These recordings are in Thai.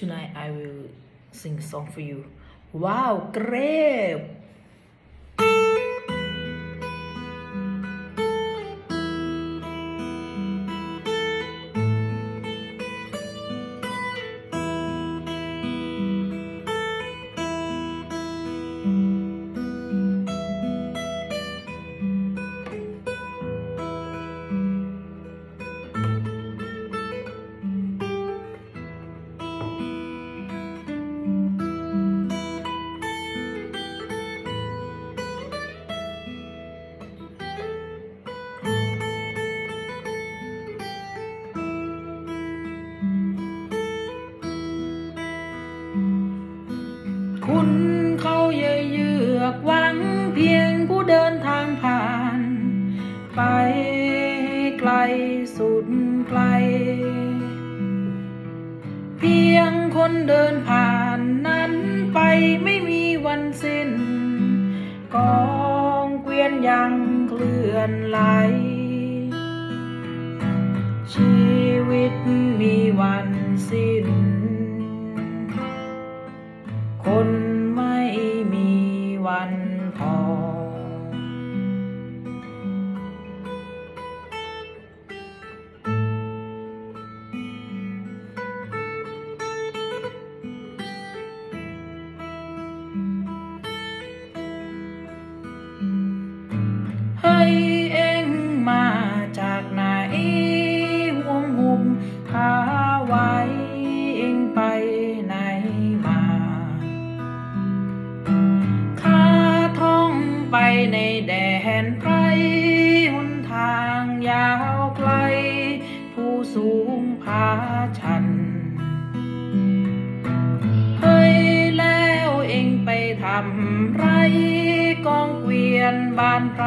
Tonight I will sing a song for you. Wow, great! คุณเขาเย่เยือกหวังเพียงผู้เดินทางผ่าน ไปไกลสุดไกล เพียงคนเดินผ่านนั้นไปไม่มีวันสิ้น กองเกวียนยังเคลื่อนไหล ชีวิตมีวันสิ้นคน เฮ้เองมาจากไหนวงหุมพาไว้เองไปไหนมาข้าท่องไปในแดนไพรหนทางยาวไกล ผู้สูงพาชัน นบานไพร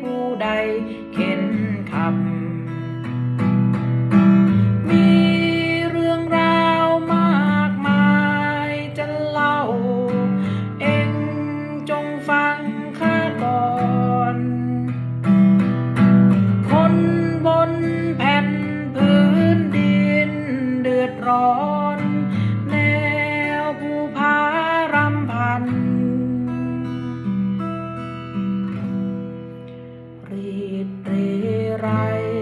ผู้ใดเข็นคำ มีเรื่องราวมากมายจะเล่า เอ็งจงฟังข้าก่อน คนบนแผ่นพื้นดินเดือดร้อน right.